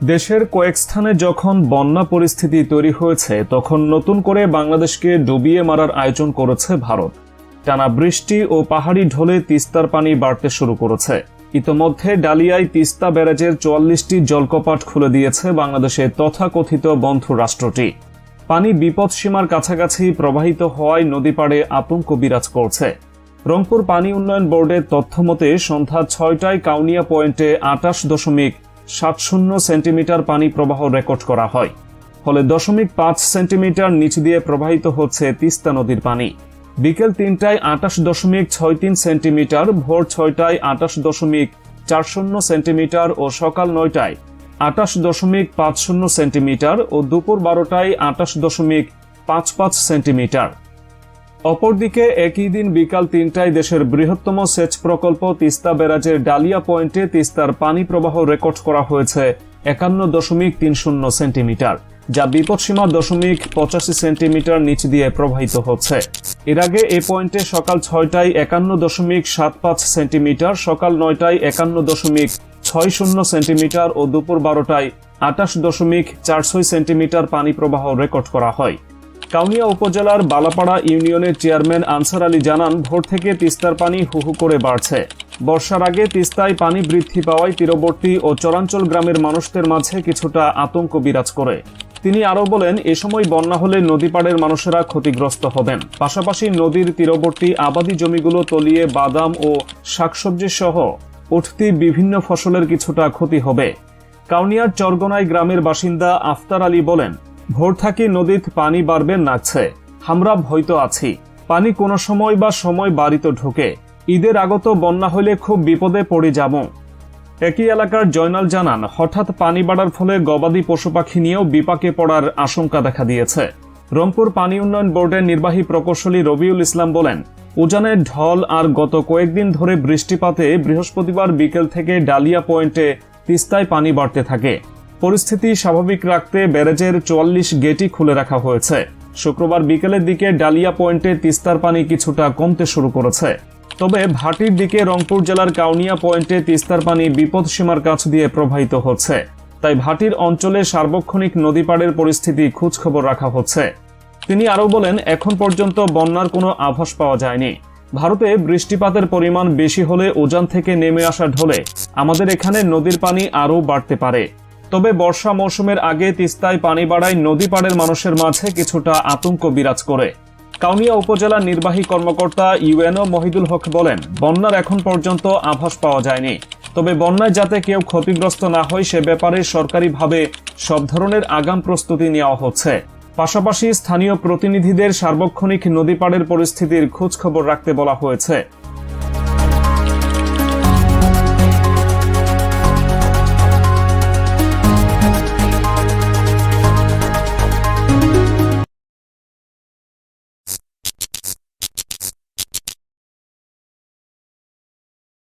দেশের কয়েক স্থানে যখন বন্যা পরিস্থিতি তৈরি হয়েছে, তখন নতুন করে বাংলাদেশকে ডুবিয়ে মারার আয়োজন করেছে ভারত। টানা বৃষ্টি ও পাহাড়ি ঢলে তিস্তার পানি বাড়তে শুরু করেছে। ইতোমধ্যে ডালিয়ায় তিস্তা ব্যারাজের চুয়াল্লিশটি জলকপাট খুলে দিয়েছে বাংলাদেশের তথাকথিত বন্ধু রাষ্ট্রটি। পানি বিপদসীমার কাছাকাছি প্রবাহিত হওয়ায় নদীপাড়ে আতঙ্ক বিরাজ করছে। রংপুর পানি উন্নয়ন বোর্ডের তথ্য মতে, সন্ধ্যা ছয়টায় কাউনিয়া পয়েন্টে আটাশ দশমিক সাত শূন্য সেন্টিমিটার পানি প্রবাহ রেকর্ড করা হয়। ফলে দশমিক পাঁচ সেন্টিমিটার নিচ দিয়ে প্রবাহিত হচ্ছে তিস্তা নদীর পানি। বিকেল তিনটায় আটাশ দশমিক ছয় তিন সেন্টিমিটার, ভোর ছয়টায় আটাশ দশমিক চার শূন্য সেন্টিমিটার ও সকাল নয়টায় আটাশ দশমিক পাঁচ শূন্য সেন্টিমিটার ও দুপুর বারোটায় আটাশ দশমিক পাঁচ পাঁচ সেন্টিমিটার। অপরদিকে, একই দিন বিকাল তিনটায় দেশের বৃহত্তম সেচ প্রকল্প তিস্তা ব্যারাজের ডালিয়া পয়েন্টে তিস্তার পানি প্রবাহ রেকর্ড করা হয়েছে একান্ন দশমিক তিন শূন্য সেন্টিমিটার, যা বিপদসীমা দশমিক পঁচাশি সেন্টিমিটার নিচ দিয়ে প্রবাহিত হচ্ছে। এর আগে এ পয়েন্টে সকাল ছয়টায় একান্ন দশমিক সাত পাঁচ সেন্টিমিটার, সকাল নয়টায় একান্ন দশমিক ছয় শূন্য সেন্টিমিটার ও দুপুর বারোটায় আটাশ দশমিক চার ছয় সেন্টিমিটার পানি প্রবাহ রেকর্ড করা হয়। কাউনিয়া উপজেলার বালাপাড়া ইউনিয়নের চেয়ারম্যান আনসার আলী জানান, ভোর থেকে তিস্তার পানি হুহু করে বাড়ছে। বর্ষার আগে তিস্তায় পানি বৃদ্ধি পাওয়ায় তীরবর্তী ও চরাঞ্চল গ্রামের মানুষদের মাঝে কিছুটা আতঙ্ক বিরাজ করে। তিনি আরও বলেন, এ সময় বন্যা হলে নদীপাড়ের মানুষেরা ক্ষতিগ্রস্ত হবেন। পাশাপাশি নদীর তীরবর্তী আবাদি জমিগুলো তলিয়ে বাদাম ও শাকসবজি সহ উঠতি বিভিন্ন ফসলের কিছুটা ক্ষতি হবে। কাউনিয়ার চরগনাই গ্রামের বাসিন্দা আফতার আলী বলেন ভোর থাকি নদীত পানি বাড়বে নাচছে আমরা ভয়তো আছি। পানি কোনো সময় বা সময় বাড়িতে ঢোকে। ঈদের আগত বন্যা হইলে খুব বিপদে পড়ে যাব। একই এলাকার জয়নাল জানান, হঠাৎ পানি বাড়ার ফলে গবাদি পশু পাখি নিয়েও বিপাকে পড়ার আশঙ্কা দেখা দিয়েছে। রংপুর পানি উন্নয়ন বোর্ডের নির্বাহী প্রকৌশলী রবিউল ইসলাম বলেন উজানের ঢল আর গত কয়েকদিন ধরে বৃষ্টিপাতে বৃহস্পতিবার বিকেল থেকে ডালিয়া পয়েন্টে তিস্তায় পানি বাড়তে থাকে। পরিস্থিতি স্বাভাবিক রাখতে ব্যারেজের চুয়াল্লিশ গেটই খুলে রাখা হয়েছে। শুক্রবার বিকেলের দিকে ডালিয়া পয়েন্টে তিস্তার পানি কিছুটা কমতে শুরু করেছে। তবে ভাটির দিকে রংপুর জেলার কাউনিয়া পয়েন্টে তিস্তার পানি বিপদসীমার কাছ দিয়ে প্রবাহিত হচ্ছে। তাই ভাটির অঞ্চলে সার্বক্ষণিক নদীপাড়ের পরিস্থিতি খোঁজখবর রাখা হচ্ছে। তিনি আরও বলেন, এখন পর্যন্ত বন্যার কোনো আভাস পাওয়া যায়নি। ভারতে বৃষ্টিপাতের পরিমাণ বেশি হলে উজান থেকে নেমে আসা ঢলে আমাদের এখানে নদীর পানি আরও বাড়তে পারে। তবে বর্ষা মৌসুমের আগে তিস্তায় পানি বাড়ায় নদী পাড়ের মানুষের মাঝে কিছুটা আতঙ্ক বিরাজ করে। কাউনিয়া উপজেলা নির্বাহী কর্মকর্তা ইউএনও মহিদুল হক বলেন, বন্যার এখন পর্যন্ত আভাস পাওয়া যায়নি। তবে বন্যায় যাতে কেউ ক্ষতিগ্রস্ত না হয়, সে ব্যাপারে সরকারিভাবে সব ধরনের আগাম প্রস্তুতি নেওয়া হচ্ছে। পাশাপাশি স্থানীয় প্রতিনিধিদের সার্বক্ষণিক নদী পাড়ের পরিস্থিতির খোঁজখবর রাখতে বলা হয়েছে।